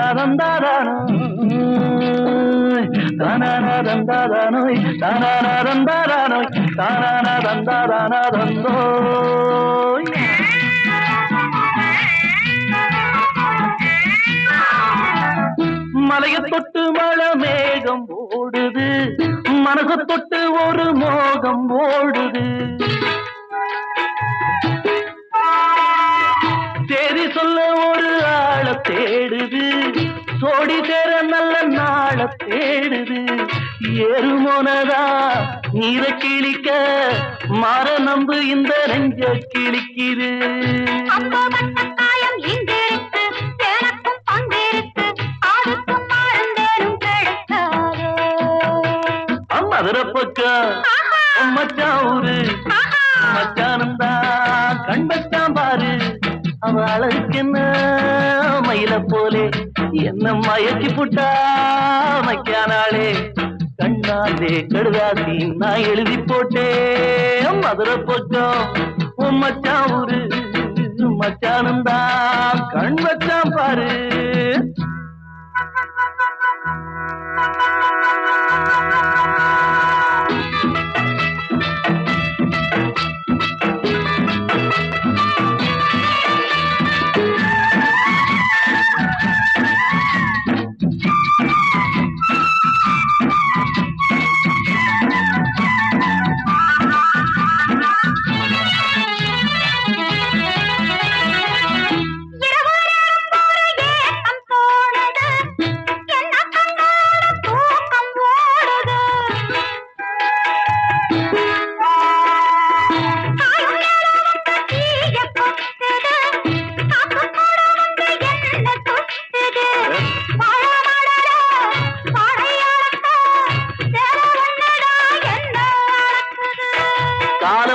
தானாராதந்தாரானா. தானாராதந்தாரானோய். தானாராதந்தாரானோய். தானாராதந்தாரானாதந்தோய். மலைய தொட்டு மழை மேகம் ஓடுது மனச தொட்டு ஒரு மோகம் ஓடுது நாள தேடுது ஏறுமோனதா? நீர கிழிக்க மாற நம்பு இந்த நெஞ்ச கிழிக்குது. அம்போ வட்ட காயம் இங்கிருக்கு எனக்கும் பங்கிருக்கு ஆளுக்கும் மறந்தேனும் கிடைக்காதோ மதுரை பக்கம் மச்சான் ஊரு. மச்சானும் தான் கண் வச்சான் பாரு. அவ மயில போலே என்ன மயக்கி புட்டா மைக்கானாளே கண்ணாலே கடுதாசி நான் எழுதி போட்டேன். மதுரை பக்கம் உம்மச்சா ஊரு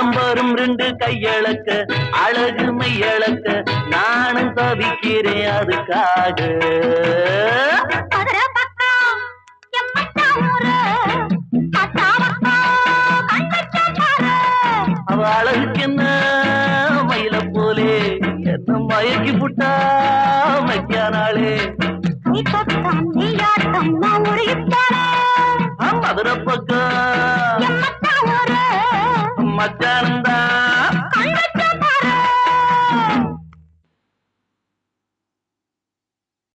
காலம் வரும் ரெண்டு கையளக்க அழகு மையளக்க நானும் தவிக்கிறேன் அதுக்காக. அவ அழகுக்கு என்ன மயில போலே என்ன மயக்கி புட்டா போனேன் மதுரை பக்கம். மச்சான